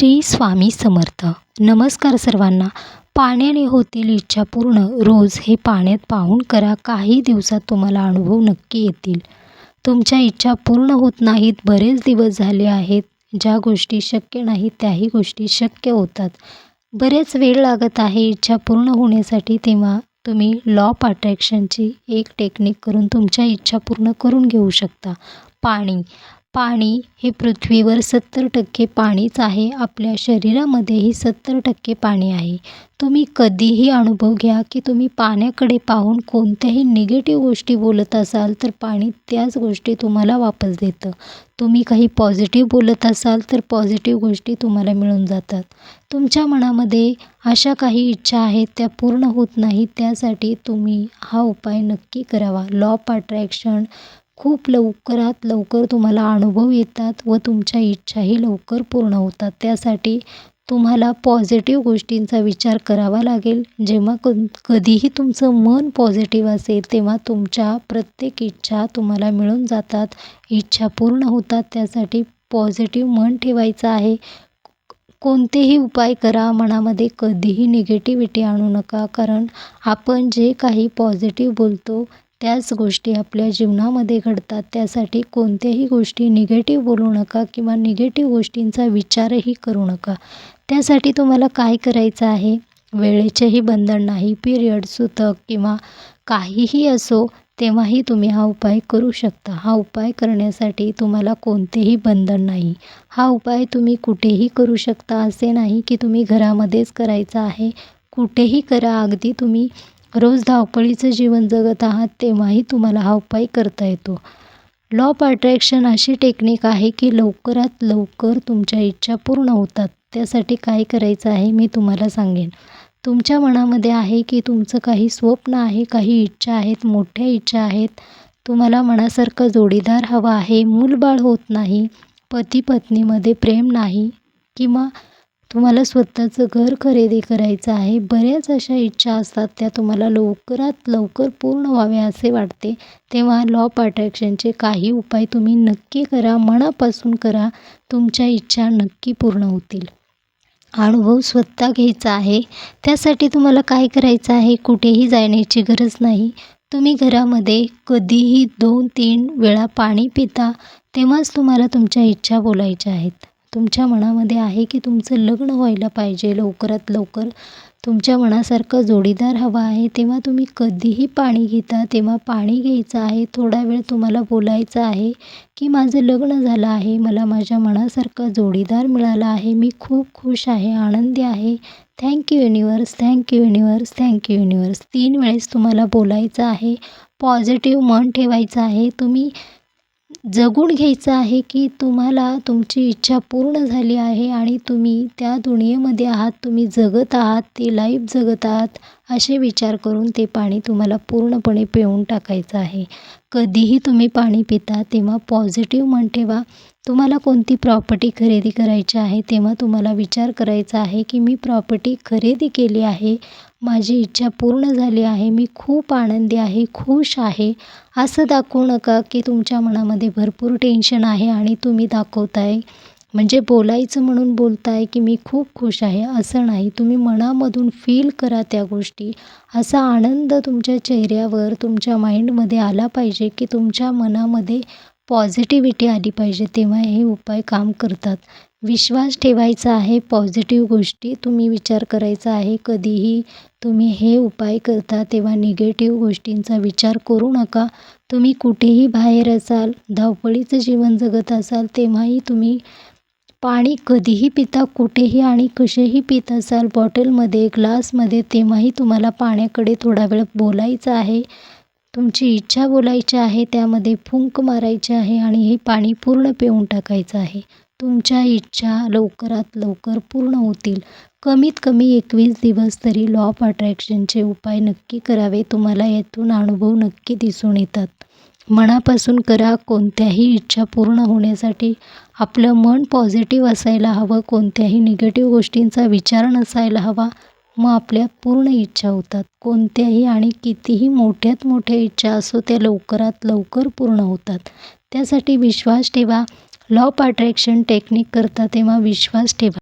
श्री स्वामी समर्थ. नमस्कार सर्वांना. पाण्याने होतील इच्छा पूर्ण. रोज हे पाण्यात पाहून करा. काही दिवसात तुम्हाला अनुभव नक्की येतील. तुमच्या इच्छा पूर्ण होत नाहीत. बरेच दिवस झाले आहेत. ज्या गोष्टी शक्य नाहीत त्याही गोष्टी शक्य होतात. बरेच वेळ लागत आहे. इच्छा पूर्ण होण्यासाठी तेव्हा तुम्ही लॉ ऑफ अट्रॅक्शनची एक टेक्निक करून तुमच्या इच्छा पूर्ण करून घेऊ शकता. पाणी. पाणी हे पृथ्वीवर सत्तर टक्के पाणीच आहे. आपल्या शरीरामध्येही सत्तर टक्के पाणी आहे. तुम्ही कधीही अनुभव घ्या की तुम्ही पाण्याकडे पाहून कोणत्याही निगेटिव्ह गोष्टी बोलत असाल तर पाणी त्याच गोष्टी तुम्हाला वापस देतं. तुम्ही काही पॉझिटिव्ह बोलत असाल तर पॉझिटिव्ह गोष्टी तुम्हाला मिळून जातात. तुमच्या मनामध्ये अशा काही इच्छा आहेत त्या पूर्ण होत नाहीत त्यासाठी तुम्ही हा उपाय नक्की करावा. लॉ ऑफ अट्रॅक्शन खूप लवकरात लवकर तुम्हाला अनुभव येतात व तुमच्या इच्छाही लवकर पूर्ण होतात. त्यासाठी तुम्हाला पॉझिटिव्ह गोष्टींचा विचार करावा लागेल. जेव्हा क कधीही तुमचं मन पॉझिटिव्ह असेल तेव्हा तुमच्या प्रत्येक इच्छा तुम्हाला मिळून जातात. इच्छा पूर्ण होतात. त्यासाठी पॉझिटिव्ह मन ठेवायचं आहे. कोणतेही उपाय करा. मनामध्ये कधीही निगेटिव्हिटी आणू नका. कारण आपण जे काही पॉझिटिव्ह बोलतो त्याच गोष्टी आपल्या जीवनामध्ये घडतात. त्यासाठी कोणत्याही गोष्टी निगेटिव्ह बोलू नका किंवा निगेटिव्ह गोष्टींचा विचारही करू नका. त्यासाठी तुम्हाला काय करायचं आहे? वेळेचेही बंधन नाही पिरियड सुतक किंवा काहीही असो तेव्हाही तुम्ही हा उपाय करू शकता. हा उपाय करण्यासाठी तुम्हाला कोणतेही बंधन नाही. हा उपाय तुम्ही कुठेही करू शकता असे नाही की तुम्ही घरामध्येच करायचा आहे. कुठेही करा अगदी तुम्ही रोज धावपळीचं जीवन जगत आहात तेव्हाही तुम्हाला हा उपाय करता येतो. लॉ ऑफ अट्रॅक्शन अशी टेक्निक आहे की लवकरात लवकर तुमच्या इच्छा पूर्ण होतात. त्यासाठी काय करायचं आहे मी तुम्हाला सांगेन. तुमच्या मनामध्ये आहे की तुमचं काही स्वप्न आहे काही इच्छा आहेत मोठ्या इच्छा आहेत. तुम्हाला मनासारखं जोडीदार हवा आहे. मूलबाळ होत नाही. पती पत्नीमध्ये प्रेम नाही किंवा तुम्हाला स्वतःचं घर खरेदी करायचं आहे. बऱ्याच अशा इच्छा असतात त्या तुम्हाला लवकरात लवकर पूर्ण व्हाव्या असे वाटते. तेव्हा लॉ ऑफ अट्रॅक्शनचे काही उपाय तुम्ही नक्की करा मनापासून करा. तुमच्या इच्छा नक्की पूर्ण होतील. अनुभव स्वतः घ्यायचा आहे. त्यासाठी तुम्हाला काय करायचं आहे? कुठेही जाण्याची गरज नाही. तुम्ही घरामध्ये कधीही दोन तीन वेळा पाणी पिता तेव्हाच तुम्हाला तुमच्या इच्छा बोलायच्या आहेत. तुमच्या मनामध्ये आहे की तुमचं लग्न व्हायला पाहिजे लवकरात लवकर? तुमच्या मनासारखं जोडीदार हवा आहे तेव्हा तुम्ही कधीही पाणी घेता तेव्हा पाणी घ्यायचं आहे थोडा वेळ तुम्हाला बोलायचं आहे की माझं लग्न झालं आहे मला माझ्या मनासारखा जोडीदार मिळाला आहे मी खूप खुश आहे आनंदी आहे. Thank you universe thank you universe thank you universe तीन वेळेस तुम्हाला बोलायचं आहे पॉझिटिव्ह मन ठेवायचं आहे तुम्ही जगून घ्यायचं आहे की तुम्हाला तुमची इच्छा पूर्ण झाली आहे आणि तुम्ही त्या दुनियेमध्ये आहात तुम्ही जगत आहात ते लाईफ जगत आहात असे विचार करून ते पाणी तुम्हाला पूर्णपणे पिऊन टाकायचं आहे. कधीही तुम्ही पाणी पिता तेव्हा पॉझिटिव्ह मन ठेवा. तुम्हाला कोणती प्रॉपर्टी खरेदी करायची आहे तेव्हा तुम्हाला विचार करायचा आहे की मी प्रॉपर्टी खरेदी केली आहे माझी इच्छा पूर्ण झाली आहे मी खूप आनंदी आहे खुश आहे. असं दाखवू नका की तुमच्या मनामध्ये भरपूर टेन्शन आहे आणि तुम्ही दाखवताय. म्हणजे बोलायचं म्हणून बोलताय की मी खूप खुश आहे असं नाही. तुम्ही मनामधून फील करा त्या गोष्टी. असा आनंद तुमच्या चेहऱ्यावर तुमच्या माइंडमध्ये आला पाहिजे की तुमच्या मनामध्ये पॉझिटिव्हिटी आली पाहिजे. तेव्हा हे उपाय काम करतात. विश्वास ठेवायचा आहे पॉझिटिव्ह गोष्टी तुम्ही विचार करायचा आहे. कधीही तुम्ही हे उपाय करता तेव्हा निगेटिव्ह गोष्टींचा विचार करू नका. तुम्ही कुठेही बाहेर असाल धावपळीचं जीवन जगत असाल तेव्हाही तुम्ही पाणी कधीही पिता कुठेही आणि कसेही पित असाल बॉटलमध्ये ग्लासमध्ये तेव्हाही तुम्हाला पाण्याकडे थोडा वेळ बोलायचं आहे. तुमची इच्छा बोलायची आहे त्यामध्ये फुंक मारायची आहे आणि हे पाणी पूर्ण पिऊन टाकायचं आहे. तुमच्या इच्छा लवकरात लवकर पूर्ण होतील. कमीत कमी एकवीस दिवस तरी लॉ ऑफ अट्रॅक्शनचे उपाय नक्की करावे. तुम्हाला यातून अनुभव नक्की दिसून येतात. मनापासून करा. कोणत्याही इच्छा पूर्ण होण्यासाठी आपलं मन पॉझिटिव्ह असायला हवं. कोणत्याही निगेटिव्ह गोष्टींचा विचार नसायला हवा. मग आपल्या पूर्ण इच्छा होतात. कोणत्याही आणि कितीही मोठ्यात मोठ्या इच्छा असो त्या लवकरात लवकर पूर्ण होतात. त्यासाठी विश्वास ठेवा. लॉ ऑफ अट्रॅक्शन टेक्निक करता तेव्हा विश्वास ठेवा.